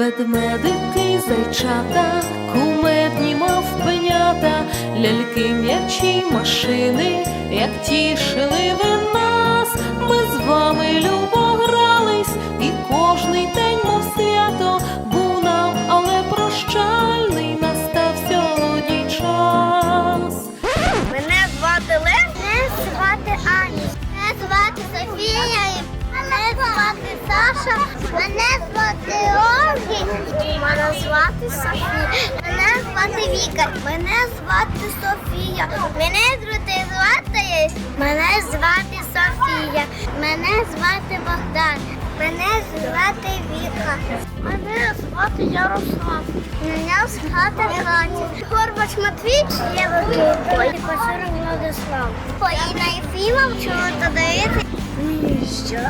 ведмедики, зайчата, кумедні мавпенята, ляльки, м'ячі, машини, як тішили ви Мене звати Ольги. Мене звати Софія. Мене звати Віка. Мене звати Софія. Мене звати звати. Мене звати Софія. Мене звати Богдан. Мене звати Віка. Мене звати Ярослав. Мене звати Катя. Горбач Матвій, Єва Кирко. І Пасарик Владислав. Поліна Єфімов, чого то даєте? Що?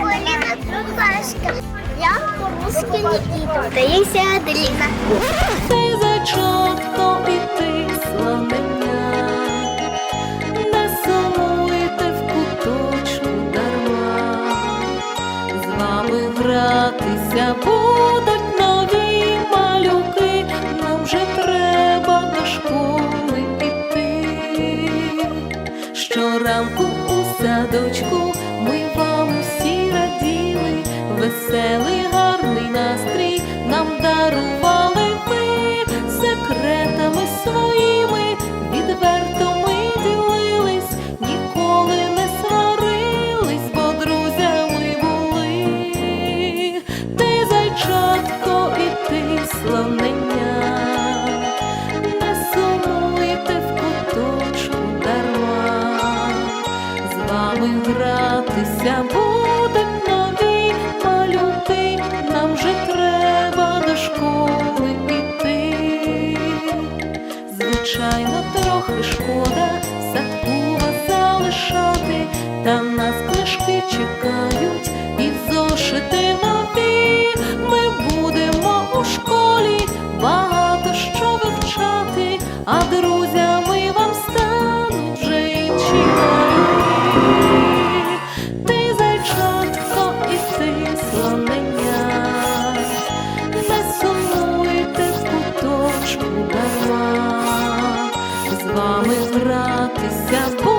Поліна Трухашка. Я по-русски Нікіта. Дається Аделіна. Ти зайчатко і ти слонення, не сумуйте в куточку дарма, з вами гратися будуть нові малюки, нам вже треба до школи піти. Щоранку у садочку нам дарували ви секретами своїми, відверто ми ділились, ніколи не сварились, бо друзями були. Ти зайчатко і ти слонення, не сумуйте в куточку дарма, з вами гратися будуть трохи шкода садку вас залишати, там нас книжки чекають і зошити нові. Ми будемо у школі багато що вивчати, а друзями куточку